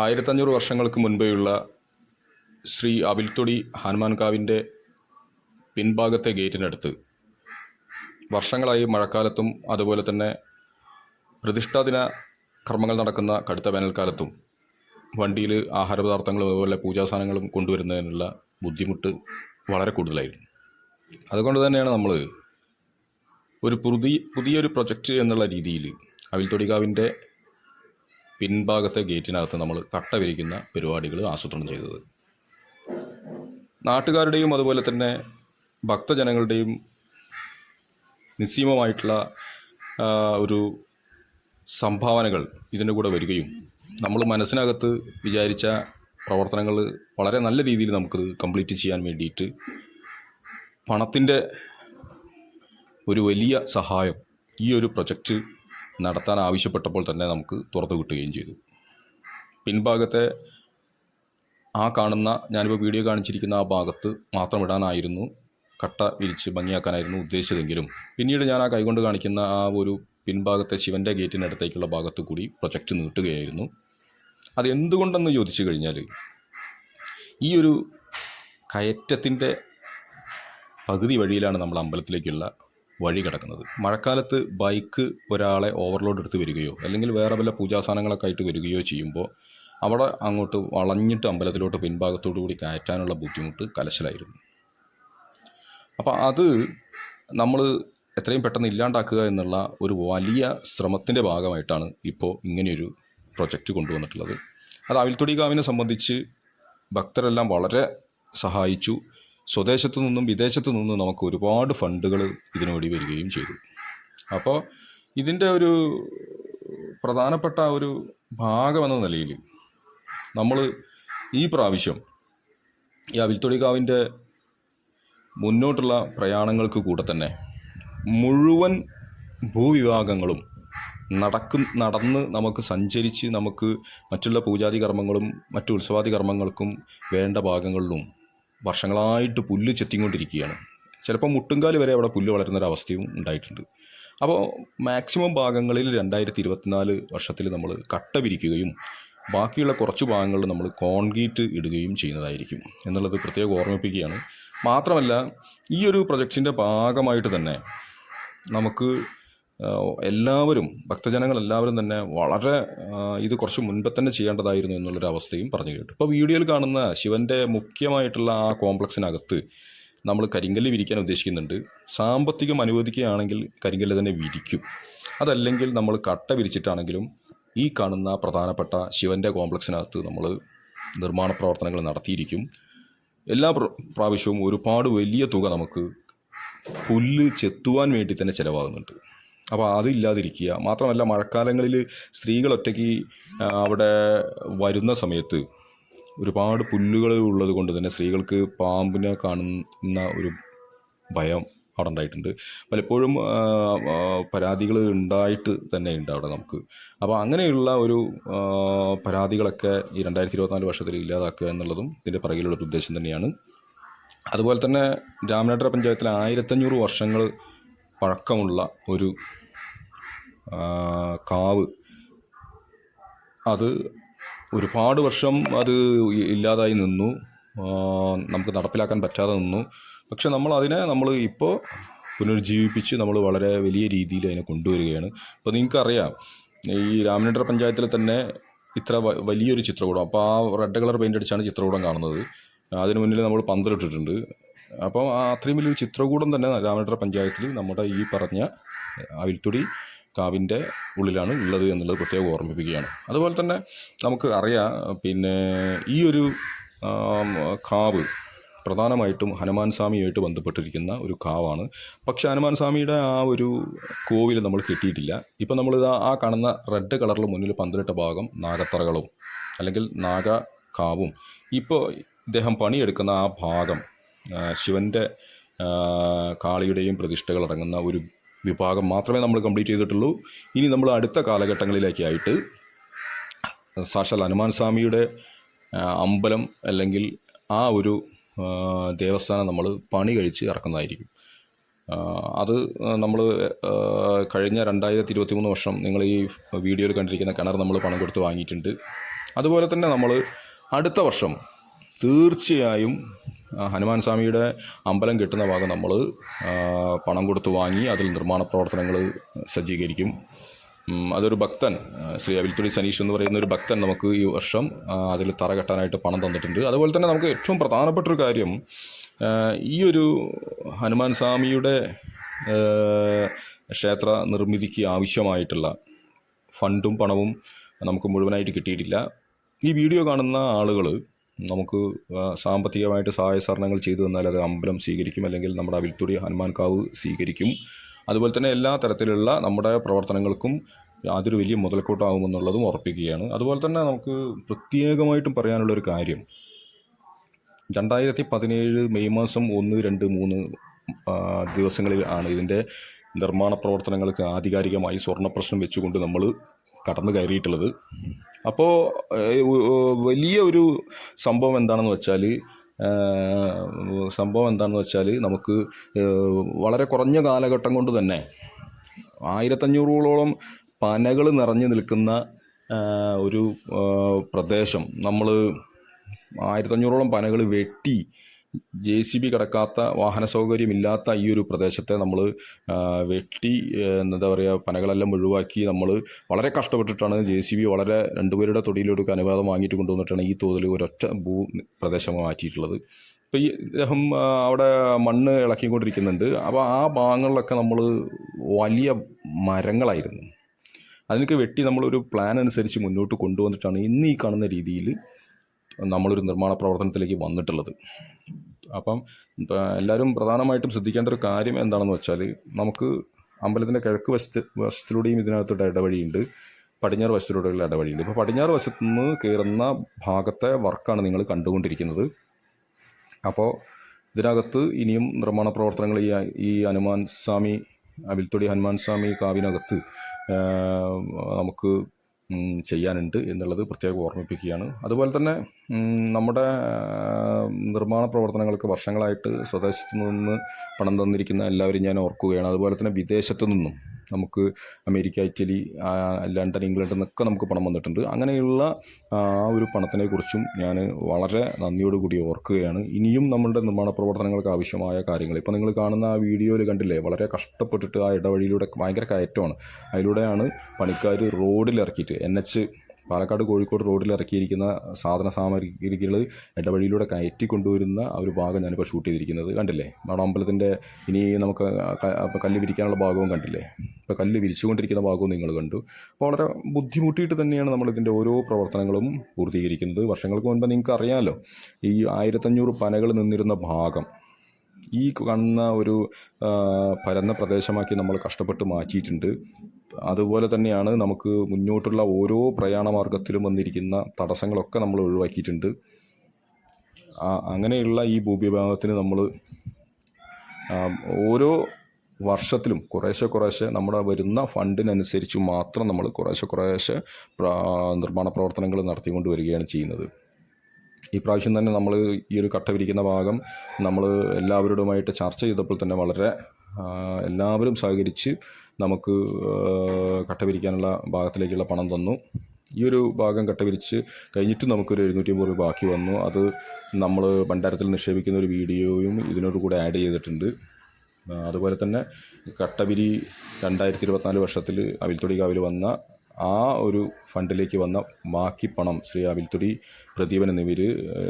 ആയിരത്തഞ്ഞൂറ് വർഷങ്ങൾക്ക് മുൻപേയുള്ള ശ്രീ അവിൽത്തൊടി ഹനുമാൻകാവിന്റെ പിൻഭാഗത്തെ ഗേറ്റിനടുത്ത്. വർഷങ്ങളായി മഴക്കാലത്തും അതുപോലെ തന്നെ പ്രതിഷ്ഠാദിന കർമ്മങ്ങൾ നടക്കുന്ന കടുത്ത വേനൽക്കാലത്തും വണ്ടിയിൽ ആഹാരപദാർത്ഥങ്ങളും അതുപോലെ പൂജാസാധനങ്ങളും കൊണ്ടുവരുന്നതിനുള്ള ബുദ്ധിമുട്ട് വളരെ കൂടുതലായിരുന്നു. അതുകൊണ്ട് തന്നെയാണ് നമ്മൾ ഒരു പുതിയ പുതിയൊരു പ്രൊജക്റ്റ് എന്നുള്ള രീതിയിൽ അവിൽത്തൊടികാവിന്റെ പിൻഭാഗത്തെ ഗേറ്റിനകത്ത് നമ്മൾ കട്ട വിരിക്കുന്ന പരിപാടികൾ ആസൂത്രണം ചെയ്തത്. നാട്ടുകാരുടെയും അതുപോലെ തന്നെ ഭക്തജനങ്ങളുടെയും നിസ്സീമമായിട്ടുള്ള ഒരു സംഭാവനകൾ ഇതിന്റെ കൂടെ വരികയും നമ്മൾ മനസ്സിനകത്ത് വിചാരിച്ച പ്രവർത്തനങ്ങൾ വളരെ നല്ല രീതിയിൽ നമുക്കത് കംപ്ലീറ്റ് ചെയ്യാൻ വേണ്ടിയിട്ട് പണത്തിന്റെ ഒരു വലിയ സഹായം ഈ ഒരു പ്രൊജക്റ്റ് നടത്താൻ ആവശ്യപ്പെട്ടപ്പോൾ തന്നെ നമുക്ക് തുറന്നു കിട്ടുകയും ചെയ്തു. പിൻഭാഗത്തെ ആ കാണുന്ന ഞാനിപ്പോൾ വീഡിയോ കാണിച്ചിരിക്കുന്ന ആ ഭാഗത്ത് മാത്രം ഇടാനായിരുന്നു കട്ട വിരിച്ച് ഭംഗിയാക്കാനായിരുന്നു ഉദ്ദേശിച്ചതെങ്കിലും പിന്നീട് ഞാൻ ആ കൈകൊണ്ട് കാണിക്കുന്ന ആ ഒരു പിൻഭാഗത്തെ ശിവന്റെ ഗേറ്റിനടുത്തേക്കുള്ള ഭാഗത്ത് കൂടി പ്രൊജക്റ്റ് നീട്ടുകയായിരുന്നു. അത് എന്തുകൊണ്ടെന്ന് ചോദിച്ചു കഴിഞ്ഞാൽ ഈ ഒരു കയറ്റത്തിന്റെ പകുതി വഴിയിലാണ് നമ്മൾ അമ്പലത്തിലേക്കുള്ള വഴി കിടക്കുന്നത്. മഴക്കാലത്ത് ബൈക്ക് ഒരാളെ ഓവർലോഡ് എടുത്ത് വരികയോ അല്ലെങ്കിൽ വേറെ വല്ല പൂജാസാധനങ്ങളൊക്കെ ആയിട്ട് വരികയോ ചെയ്യുമ്പോൾ അവിടെ അങ്ങോട്ട് വളഞ്ഞിട്ട് അമ്പലത്തിലോട്ട് പിൻഭാഗത്തോടു കൂടി കയറ്റാനുള്ള ബുദ്ധിമുട്ട് കലശലായിരുന്നു. അപ്പോൾ അത് നമ്മൾ എത്രയും പെട്ടെന്ന് ഇല്ലാണ്ടാക്കുക എന്നുള്ള ഒരു വലിയ ശ്രമത്തിന്റെ ഭാഗമായിട്ടാണ് ഇപ്പോൾ ഇങ്ങനെയൊരു പ്രൊജക്റ്റ് കൊണ്ടുവന്നിട്ടുള്ളത്. അത് അവിൽത്തൊടി കാവിനെ സംബന്ധിച്ച് ഭക്തരെല്ലാം വളരെ സഹായിച്ചു. സ്വദേശത്തു നിന്നും വിദേശത്തു നിന്നും നമുക്ക് ഒരുപാട് ഫണ്ടുകൾ ഇതിനു വരികയും ചെയ്തു. അപ്പോൾ ഇതിന്റെ ഒരു പ്രധാനപ്പെട്ട ഒരു ഭാഗമെന്ന നിലയിൽ നമ്മൾ ഈ പ്രാവശ്യം ഈ അവിൽത്തൊടികാവിന്റെ മുന്നോട്ടുള്ള പ്രയാണങ്ങൾക്ക് കൂടെ തന്നെ മുഴുവൻ ഭൂവിഭാഗങ്ങളും നടക്കും നടന്ന് നമുക്ക് സഞ്ചരിച്ച് നമുക്ക് മറ്റുള്ള പൂജാതി കർമ്മങ്ങളും മറ്റു ഉത്സവാദി കർമ്മങ്ങൾക്കും വേണ്ട ഭാഗങ്ങളിലും വർഷങ്ങളായിട്ട് പുല്ല് ചെത്തിക്കൊണ്ടിരിക്കുകയാണ്. ചിലപ്പോൾ മുട്ടുങ്കാൽ വരെ അവിടെ പുല്ല് വളരുന്നൊരവസ്ഥയും ഉണ്ടായിട്ടുണ്ട്. അപ്പോൾ മാക്സിമം ഭാഗങ്ങളിൽ രണ്ടായിരത്തി ഇരുപത്തിനാല് വർഷത്തിൽ നമ്മൾ കട്ട വിരിക്കുകയും ബാക്കിയുള്ള കുറച്ച് ഭാഗങ്ങളിൽ നമ്മൾ കോൺക്രീറ്റ് ഇടുകയും ചെയ്യുന്നതായിരിക്കും എന്നുള്ളത് പ്രത്യേകം ഓർമ്മിപ്പിക്കുകയാണ്. മാത്രമല്ല ഈ ഒരു പ്രൊജക്റ്റിന്റെ ഭാഗമായിട്ട് തന്നെ നമുക്ക് എല്ലാവരും ഭക്തജനങ്ങൾ എല്ലാവരും തന്നെ വളരെ ഇത് കുറച്ച് മുൻപ് തന്നെ ചെയ്യേണ്ടതായിരുന്നു എന്നുള്ളൊരു അവസ്ഥയും പറഞ്ഞു കേട്ടു. ഇപ്പോൾ വീഡിയോയിൽ കാണുന്ന ശിവന്റെ മുഖ്യമായിട്ടുള്ള ആ കോംപ്ലക്സിനകത്ത് നമ്മൾ കരിങ്കല്ല് വിരിക്കാൻ ഉദ്ദേശിക്കുന്നുണ്ട്. സാമ്പത്തികം അനുവദിക്കുകയാണെങ്കിൽ കരിങ്കല്ല് തന്നെ വിരിക്കും. അതല്ലെങ്കിൽ നമ്മൾ കട്ട വിരിച്ചിട്ടാണെങ്കിലും ഈ കാണുന്ന പ്രധാനപ്പെട്ട ശിവന്റെ കോംപ്ലക്സിനകത്ത് നമ്മൾ നിർമ്മാണ പ്രവർത്തനങ്ങൾ നടത്തിയിരിക്കും. എല്ലാ പ്ര- പ്രാവശ്യവും ഒരുപാട് വലിയ തുക നമുക്ക് പുല്ല് ചെത്തുവാൻ വേണ്ടി തന്നെ ചിലവാകുന്നുണ്ട്. അപ്പോൾ അതില്ലാതിരിക്കുക. മാത്രമല്ല മഴക്കാലങ്ങളിൽ സ്ത്രീകൾ ഒറ്റയ്ക്ക് അവിടെ വരുന്ന സമയത്ത് ഒരുപാട് പുല്ലുകൾ ഉള്ളത് കൊണ്ട് തന്നെ സ്ത്രീകൾക്ക് പാമ്പിനെ കാണുന്ന ഒരു ഭയം അവിടെ ഉണ്ടായിട്ടുണ്ട്. പലപ്പോഴും പരാതികൾ ഉണ്ടായിട്ട് തന്നെ ഉണ്ട് അവിടെ നമുക്ക്. അപ്പോൾ അങ്ങനെയുള്ള ഒരു പരാതികളൊക്കെ ഈ രണ്ടായിരത്തി ഇരുപത്തിനാല് വർഷത്തിൽ ഇല്ലാതാക്കുക എന്നുള്ളതും ഇതിന്റെ പിറകിലുള്ളൊരു ഉദ്ദേശം തന്നെയാണ്. അതുപോലെ തന്നെ രാമനാട്ടര പഞ്ചായത്തിൽ ആയിരത്തഞ്ഞൂറ് വർഷങ്ങൾ പഴക്കമുള്ള ഒരു കാവ്. അത് ഒരുപാട് വർഷം അത് ഇല്ലാതായി നിന്നു. നമുക്ക് നടപ്പിലാക്കാൻ പറ്റാതെ നിന്നു. പക്ഷെ നമ്മൾ അതിനെ നമ്മൾ ഇപ്പോൾ പുനരുജ്ജീവിപ്പിച്ച് നമ്മൾ വളരെ വലിയ രീതിയിൽ അതിനെ കൊണ്ടുവരികയാണ്. അപ്പോൾ നിങ്ങൾക്കറിയാം ഈ രാമനഗര പഞ്ചായത്തിൽ തന്നെ ഇത്ര വലിയൊരു ചിത്രകൂടം. അപ്പോൾ ആ റെഡ് കളർ പെയിന്റ് അടിച്ചാണ് ചിത്രകൂടം കാണുന്നത്. അതിന് മുന്നിൽ നമ്മൾ പന്തലിട്ടിട്ടുണ്ട്. അപ്പോൾ അത്രയും വലിയൊരു ചിത്രകൂടം തന്നെ രാമനട്ട പഞ്ചായത്തിൽ നമ്മുടെ ഈ പറഞ്ഞ അവിൽത്തൊടി കാവിന്റെ ഉള്ളിലാണ് ഉള്ളത് എന്നുള്ളത് പ്രത്യേകം ഓർമ്മിപ്പിക്കുകയാണ്. അതുപോലെ തന്നെ നമുക്ക് അറിയാം പിന്നെ ഈ ഒരു കാവ് പ്രധാനമായിട്ടും ഹനുമാൻ സ്വാമിയുമായിട്ട് ബന്ധപ്പെട്ടിരിക്കുന്ന ഒരു കാവാണ്. പക്ഷേ ഹനുമാൻ സ്വാമിയുടെ ആ ഒരു കോവിൽ നമ്മൾ കിട്ടിയിട്ടില്ല. ഇപ്പം നമ്മൾ ആ കാണുന്ന റെഡ് കളറിൽ മുന്നിൽ പന്തിലിട്ട ഭാഗം നാഗത്തറകളും അല്ലെങ്കിൽ നാഗ കാവും. ഇപ്പോൾ ഇദ്ദേഹം പണിയെടുക്കുന്ന ആ ഭാഗം ശിവന്റെ കാളിയുടെയും പ്രതിഷ്ഠകൾ അടങ്ങുന്ന ഒരു വിഭാഗം മാത്രമേ നമ്മൾ കംപ്ലീറ്റ് ചെയ്തിട്ടുള്ളൂ. ഇനി നമ്മൾ അടുത്ത കാലഘട്ടങ്ങളിലേക്കായിട്ട് സാക്ഷാൽ ഹനുമാൻ സ്വാമിയുടെ അമ്പലം അല്ലെങ്കിൽ ആ ഒരു ദേവസ്ഥാനം നമ്മൾ പണി കഴിച്ച് ഇറക്കുന്നതായിരിക്കും. അത് നമ്മൾ കഴിഞ്ഞ രണ്ടായിരത്തി ഇരുപത്തി മൂന്ന് വർഷം നിങ്ങൾ ഈ വീഡിയോയിൽ കണ്ടിരിക്കുന്ന കിണർ നമ്മൾ പണം കൊടുത്ത് വാങ്ങിയിട്ടുണ്ട്. അതുപോലെ തന്നെ നമ്മൾ അടുത്ത വർഷം തീർച്ചയായും ഹനുമാൻ സ്വാമിയുടെ അമ്പലം കിട്ടുന്ന ഭാഗം നമ്മൾ പണം കൊടുത്ത് വാങ്ങി അതിൽ നിർമ്മാണ പ്രവർത്തനങ്ങൾ സജ്ജീകരിക്കും. അതൊരു ഭക്തൻ ശ്രീ അവിൽത്തുടി സനീഷ് എന്ന് പറയുന്ന ഒരു ഭക്തൻ നമുക്ക് ഈ വർഷം അതിൽ തറ കെട്ടാനായിട്ട് പണം തന്നിട്ടുണ്ട്. അതുപോലെ തന്നെ നമുക്ക് ഏറ്റവും പ്രധാനപ്പെട്ട ഒരു കാര്യം ഈ ഒരു ഹനുമാൻ സ്വാമിയുടെ ക്ഷേത്ര നിർമ്മിതിക്ക് ആവശ്യമായിട്ടുള്ള ഫണ്ടും പണവും നമുക്ക് മുഴുവനായിട്ട് കിട്ടിയിട്ടില്ല. ഈ വീഡിയോ കാണുന്ന ആളുകൾ നമുക്ക് സാമ്പത്തികമായിട്ട് സഹായ സഹകരണങ്ങൾ ചെയ്തു തന്നാൽ അത് അമ്പലം സ്വീകരിക്കും അല്ലെങ്കിൽ നമ്മുടെ അവിൽത്തുടി ഹനുമാൻ കാവ് സ്വീകരിക്കും. അതുപോലെ തന്നെ എല്ലാ തരത്തിലുള്ള നമ്മുടെ പ്രവർത്തനങ്ങൾക്കും യാതൊരു വലിയ മുതൽക്കൂട്ടാകുമെന്നുള്ളതും ഉറപ്പിക്കുകയാണ്. അതുപോലെ തന്നെ നമുക്ക് പ്രത്യേകമായിട്ടും പറയാനുള്ളൊരു കാര്യം. രണ്ടായിരത്തി പതിനേഴ് മെയ് മാസം ഒന്ന് രണ്ട് മൂന്ന് ദിവസങ്ങളിൽ ആണ് ഇതിന്റെ നിർമ്മാണ പ്രവർത്തനങ്ങൾക്ക് ആധികാരികമായി സ്വർണ പ്രശ്നം വെച്ചുകൊണ്ട് നമ്മൾ കടന്നു കയറിയിട്ടുള്ളത്. അപ്പോൾ വലിയ ഒരു സംഭവം എന്താണെന്ന് വെച്ചാൽ സംഭവം എന്താണെന്ന് വെച്ചാൽ നമുക്ക് വളരെ കുറഞ്ഞ കാലഘട്ടം കൊണ്ട് തന്നെ ആയിരത്തഞ്ഞൂറോളം പനകൾ നിറഞ്ഞു നിൽക്കുന്ന ഒരു പ്രദേശം നമ്മൾ ആയിരത്തഞ്ഞൂറോളം പനകൾ വെട്ടി ജെ സി ബി കിടക്കാത്ത വാഹന സൗകര്യമില്ലാത്ത ഈ ഒരു പ്രദേശത്തെ നമ്മൾ വെട്ടി എന്താ പറയുക പനകളെല്ലാം ഒഴിവാക്കി നമ്മൾ വളരെ കഷ്ടപ്പെട്ടിട്ടാണ് ജെ സി ബി വളരെ രണ്ടുപേരുടെ തൊടിയിലൊരു അനുവാദം വാങ്ങിയിട്ട് കൊണ്ടുവന്നിട്ടാണ് ഈ തോതിൽ ഒരൊറ്റ ഭൂ പ്രദേശം മാറ്റിയിട്ടുള്ളത്. ഇപ്പോൾ ഈ ഇദ്ദേഹം അവിടെ മണ്ണ് ഇളക്കിക്കൊണ്ടിരിക്കുന്നുണ്ട്. അപ്പോൾ ആ ഭാഗങ്ങളിലൊക്കെ നമ്മൾ വലിയ മരങ്ങളായിരുന്നു. അതിനൊക്കെ വെട്ടി നമ്മളൊരു പ്ലാൻ അനുസരിച്ച് മുന്നോട്ട് കൊണ്ടുവന്നിട്ടാണ് ഇന്ന് ഈ കാണുന്ന രീതിയിൽ നമ്മളൊരു നിർമ്മാണ പ്രവർത്തനത്തിലേക്ക് വന്നിട്ടുള്ളത്. അപ്പം എല്ലാവരും പ്രധാനമായിട്ടും ശ്രദ്ധിക്കേണ്ട ഒരു കാര്യം എന്താണെന്ന് വെച്ചാൽ നമുക്ക് അമ്പലത്തിന്റെ കിഴക്ക് വശത്ത് വശത്തിലൂടെയും ഇതിനകത്തോട്ട് ഇടവഴിയുണ്ട്. പടിഞ്ഞാറ് വശത്തിലൂടെയുള്ള ഇടവഴിയുണ്ട്. ഇപ്പോൾ പടിഞ്ഞാറ് വശത്തു നിന്ന് കയറുന്ന ഭാഗത്തെ വർക്കാണ് നിങ്ങൾ കണ്ടുകൊണ്ടിരിക്കുന്നത്. അപ്പോൾ ഇതിനകത്ത് ഇനിയും നിർമ്മാണ പ്രവർത്തനങ്ങൾ ഈ ഈ ഹനുമാൻ സ്വാമി അവിൽത്തൊടി ഹനുമാൻ സ്വാമി കാവിനകത്ത് നമുക്ക് ചെയ്യാനുണ്ട് എന്നുള്ളത് പ്രത്യേകം ഓർമ്മിപ്പിക്കുകയാണ്. അതുപോലെ തന്നെ നമ്മുടെ നിർമ്മാണ പ്രവർത്തനങ്ങൾക്ക് വർഷങ്ങളായിട്ട് സ്വദേശത്ത് നിന്ന് പണം തന്നിരിക്കുന്ന എല്ലാവരും ഞാൻ ഓർക്കുകയാണ്. അതുപോലെ തന്നെ വിദേശത്തു നിന്നും നമുക്ക് അമേരിക്ക ഇറ്റലി ലണ്ടൻ ഇംഗ്ലണ്ടിൽ നിന്നൊക്കെ നമുക്ക് പണം വന്നിട്ടുണ്ട്. അങ്ങനെയുള്ള ആ ഒരു പണത്തിനെക്കുറിച്ചും ഞാൻ വളരെ നന്ദിയോടുകൂടി ഓർക്കുകയാണ്. ഇനിയും നമ്മുടെ നിർമ്മാണ പ്രവർത്തനങ്ങൾക്ക് ആവശ്യമായ കാര്യങ്ങൾ. ഇപ്പോൾ നിങ്ങൾ കാണുന്ന ആ വീഡിയോയിൽ കണ്ടില്ലേ വളരെ കഷ്ടപ്പെട്ടിട്ട് ആ ഇടവഴിയിലൂടെ ഭയങ്കര കയറ്റമാണ്. അതിലൂടെയാണ് പണിക്കാർ റോഡിലിറക്കിയിട്ട് എൻ എച്ച് പാലക്കാട് കോഴിക്കോട് റോഡിൽ ഇറക്കിയിരിക്കുന്ന സാധന സാമഗ്രികൾ ഇടവഴിയിലൂടെ കയറ്റി കൊണ്ടുവരുന്ന ആ ഒരു ഭാഗം ഞാനിപ്പോൾ ഷൂട്ട് ചെയ്തിരിക്കുന്നത് കണ്ടില്ലേ? നമ്മുടെ അമ്പലത്തിന്റെ ഇനി നമുക്ക് കല്ല് വിരിക്കാനുള്ള ഭാഗവും കണ്ടില്ലേ? ഇപ്പോൾ കല്ല് വിരിച്ചുകൊണ്ടിരിക്കുന്ന ഭാഗവും നിങ്ങൾ കണ്ടു. അപ്പോൾ വളരെ ബുദ്ധിമുട്ടിയിട്ട് തന്നെയാണ് നമ്മളിതിന്റെ ഓരോ പ്രവർത്തനങ്ങളും പൂർത്തീകരിക്കുന്നത്. വർഷങ്ങൾക്ക് മുൻപ് നിങ്ങൾക്ക് അറിയാമല്ലോ ഈ ആയിരത്തഞ്ഞൂറ് പനകൾ നിന്നിരുന്ന ഭാഗം. ഈ കാണുന്ന ഒരു പരന്ന പ്രദേശമാക്കി നമ്മൾ കഷ്ടപ്പെട്ട് മാറ്റിയിട്ടുണ്ട്. അതുപോലെ തന്നെയാണ് നമുക്ക് മുന്നോട്ടുള്ള ഓരോ പ്രയാണ മാർഗത്തിലും വന്നിരിക്കുന്ന തടസ്സങ്ങളൊക്കെ നമ്മൾ ഒഴിവാക്കിയിട്ടുണ്ട്. അങ്ങനെയുള്ള ഈ ഭൂവിഭാഗത്തിന് നമ്മൾ ഓരോ വർഷത്തിലും കുറേശ്ശെ കുറേശ്ശെ നമ്മുടെ വരുന്ന ഫണ്ടിനനുസരിച്ച് മാത്രം നമ്മൾ കുറേശ്ശെ കുറേശ്ശെ നിർമ്മാണ പ്രവർത്തനങ്ങൾ നടത്തിക്കൊണ്ട് വരികയാണ് ചെയ്യുന്നത്. ഈ പ്രാവശ്യം തന്നെ നമ്മൾ ഈ ഒരു കട്ട വിരിക്കുന്ന ഭാഗം നമ്മൾ എല്ലാവരോടുമായിട്ട് ചർച്ച ചെയ്തപ്പോൾ തന്നെ വളരെ എല്ലാവരും സഹകരിച്ച് നമുക്ക് കട്ട വിരിക്കാനുള്ള ഭാഗത്തിലേക്കുള്ള പണം തന്നു. ഈ ഒരു ഭാഗം കട്ട വിരിച്ച് കഴിഞ്ഞിട്ട് നമുക്കൊരു എഴുന്നൂറ്റി അമ്പത് രൂപ ബാക്കി വന്നു. അത് നമ്മൾ ഭണ്ഡാരത്തിൽ നിക്ഷേപിക്കുന്ന ഒരു വീഡിയോയും ഇതിനോട് കൂടെ ആഡ് ചെയ്തിട്ടുണ്ട്. അതുപോലെ തന്നെ കട്ടവിരി രണ്ടായിരത്തി ഇരുപത്തിനാല് വർഷത്തിൽ അവിൽത്തൊടി കാവിൽ വന്ന ആ ഒരു ഫണ്ടിലേക്ക് വന്ന ബാക്കി പണം ശ്രീ അവിൽത്തുടി പ്രദീപൻ എന്നിവർ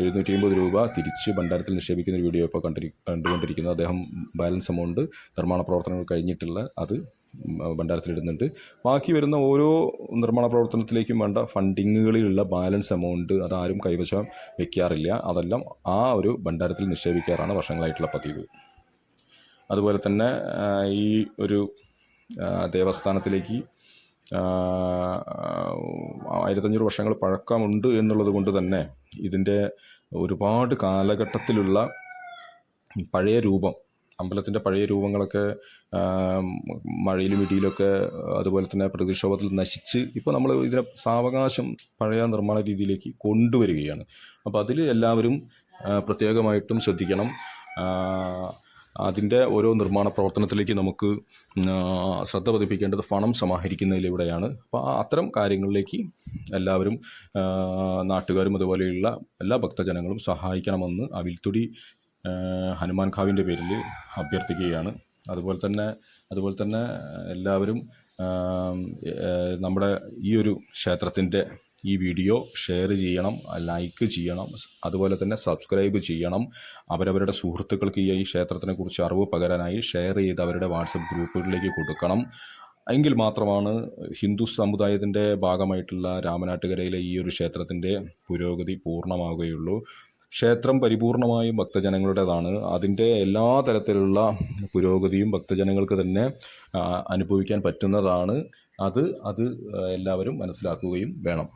എഴുന്നൂറ്റി അമ്പത് രൂപ തിരിച്ച് ഭണ്ഡാരത്തിൽ നിക്ഷേപിക്കുന്ന ഒരു വീഡിയോ ഇപ്പോൾ കണ്ടിരി കണ്ടുകൊണ്ടിരിക്കുന്നത് അദ്ദേഹം ബാലൻസ് എമൗണ്ട് നിർമ്മാണ പ്രവർത്തനങ്ങൾ കഴിഞ്ഞിട്ടുള്ള അത് ഭണ്ഡാരത്തിലിടുന്നുണ്ട് ബാക്കി വരുന്ന ഓരോ നിർമ്മാണ പ്രവർത്തനത്തിലേക്കും വേണ്ട ഫണ്ടിങ്ങുകളിലുള്ള ബാലൻസ് എമൗണ്ട് അതാരും കൈവശം വെക്കാറില്ല. അതെല്ലാം ആ ഒരു ഭണ്ഡാരത്തിൽ നിക്ഷേപിക്കാറാണ് വർഷങ്ങളായിട്ടുള്ള പതിവ്. അതുപോലെ തന്നെ ഈ ഒരു ദേവസ്ഥാനത്തിലേക്ക് ആയിരത്തഞ്ഞൂറ് വർഷങ്ങൾ പഴക്കമുണ്ട് എന്നുള്ളത് കൊണ്ട് തന്നെ ഇതിന്റെ ഒരുപാട് കാലഘട്ടത്തിലുള്ള പഴയ രൂപം അമ്പലത്തിന്റെ പഴയ രൂപങ്ങളൊക്കെ മഴയിലും ഇടിയിലൊക്കെ അതുപോലെ തന്നെ പ്രതിക്ഷോഭത്തിൽ നശിച്ച് ഇപ്പോൾ നമ്മൾ ഇതിനെ സാവകാശം പഴയ നിർമ്മാണ രീതിയിലേക്ക് കൊണ്ടുവരികയാണ്. അപ്പോൾ അതിൽ എല്ലാവരും പ്രത്യേകമായിട്ടും ശ്രദ്ധിക്കണം. അതിന്റെ ഓരോ നിർമ്മാണ പ്രവർത്തനത്തിലേക്ക് നമുക്ക് ശ്രദ്ധ പതിപ്പിക്കേണ്ടത് പണം സമാഹരിക്കുന്നതിലൂടെയാണ്. അപ്പോൾ ആ അത്തരം കാര്യങ്ങളിലേക്ക് എല്ലാവരും നാട്ടുകാരും അതുപോലെയുള്ള എല്ലാ ഭക്തജനങ്ങളും സഹായിക്കണമെന്ന് അവിൽത്തുടി ഹനുമാൻ ഖാവിന്റെ പേരിൽ അഭ്യർത്ഥിക്കുകയാണ്. അതുപോലെ തന്നെ അതുപോലെ തന്നെ എല്ലാവരും നമ്മുടെ ഈ ഒരു ക്ഷേത്രത്തിന്റെ ഈ വീഡിയോ ഷെയർ ചെയ്യണം ലൈക്ക് ചെയ്യണം അതുപോലെ തന്നെ സബ്സ്ക്രൈബ് ചെയ്യണം. അവരവരുടെ സുഹൃത്തുക്കൾക്ക് ഈ ക്ഷേത്രത്തിനെ കുറിച്ച് അറിവ് പകരാനായി ഷെയർ ചെയ്ത് അവരുടെ വാട്സപ്പ് ഗ്രൂപ്പുകളിലേക്ക് കൊടുക്കണം. എങ്കിൽ മാത്രമാണ് ഹിന്ദു സമുദായത്തിന്റെ ഭാഗമായിട്ടുള്ള രാമനാട്ടുകരയിലെ ഈ ഒരു ക്ഷേത്രത്തിന്റെ പുരോഗതി പൂർണമാവുകയുള്ളൂ. ക്ഷേത്രം പരിപൂർണമായും ഭക്തജനങ്ങളുടേതാണ്. അതിന്റെ എല്ലാ തരത്തിലുള്ള പുരോഗതിയും ഭക്തജനങ്ങൾക്ക് തന്നെ അനുഭവിക്കാൻ പറ്റുന്നതാണ്. അത് അത് എല്ലാവരും മനസ്സിലാക്കുകയും വേണം.